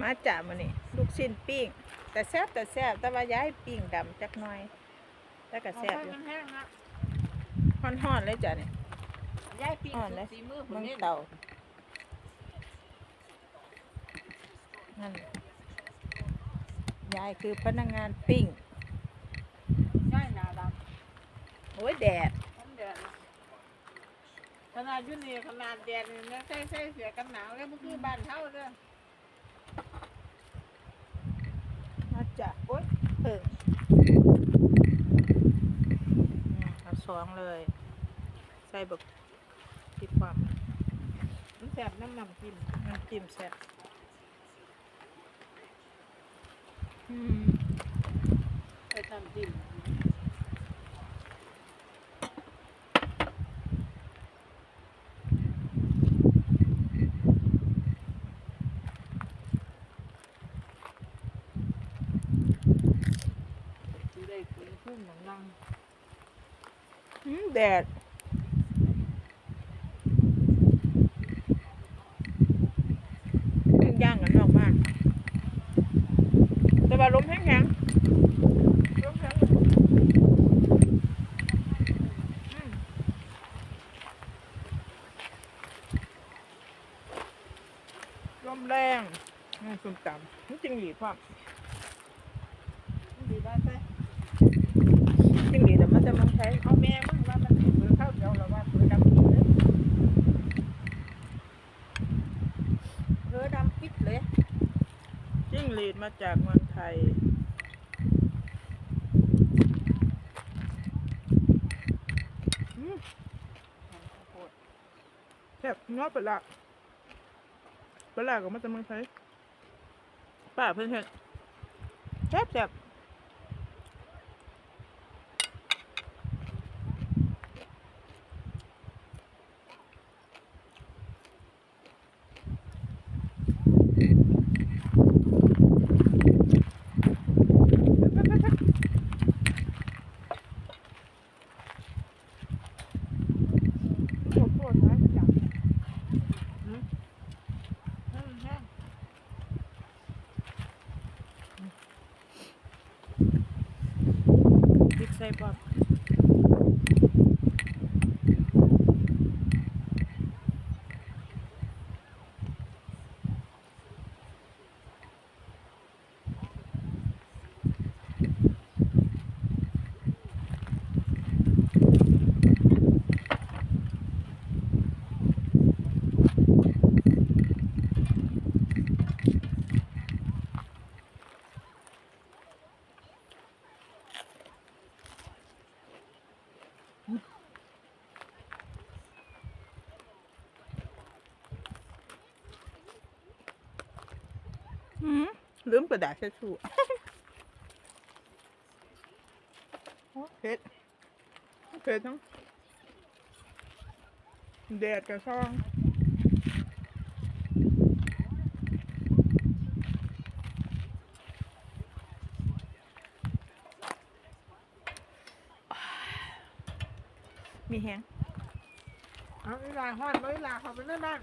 มาจ่ามานี่ลูกชิ้นปิ้ง แต่แซ่บแต่แซ่บแต่ว่าย้ายปิ้งดำจักหน่อยแล้วก็เอาแซ่บไปอยู่มันแห้งนะห่อนๆเลยจ้ะนี่ยายปิ้งอ่อนเลยสีมือผมมันนี่เตานั่นยายคือพนักงานปิ้งยายหนาดโอ้ยแดดำมันแดดนะขนาดอยุ่นี่ขนาดแดดนี่นะใส่ใส่เสียกันหนาวแล้วมันคือบ้านเท่าเด้อ มาจ่าโอ้ย เพิ่งเอาสองเลย ใส่บักที่ความมันแสบน้ำน้ำกินน้ำจิ้มแซ่บอืมไปทำกินสิได้กิน พุ่มหนังนังอืมแดดปิ้งย่างกันนอกบ้านแต่ว่าลมแห้งๆลมแห้งอืมลมแรงอืมส้มตำนี่จริงหรีดพ่อมดีบ้านไป จริงหรีดแต่มันจะมันใช้ เอาแม่มึงว่ามันเปิดข้าวเดียวแล้วว่าเปิดดำปิดเลยเปิดดำปิด เลยจิ้งหรีดมาจากเมืองไทย อืมแซ่บเนาะปลาปลาก็มาจากเมืองไทยป้าเพื่อนเพื่อนแซ่บแซ่บโคตรโคตรนะจับ นั่นแห้ง พริกใส่ป๊อปอืม ลืมกระดาษทิชชู่โอ้เผ็ดเผ็ดทั้งแดดกับช่องมีแฮงเอาเวลาฮอดเวลาเขาไปเล่นบ้าน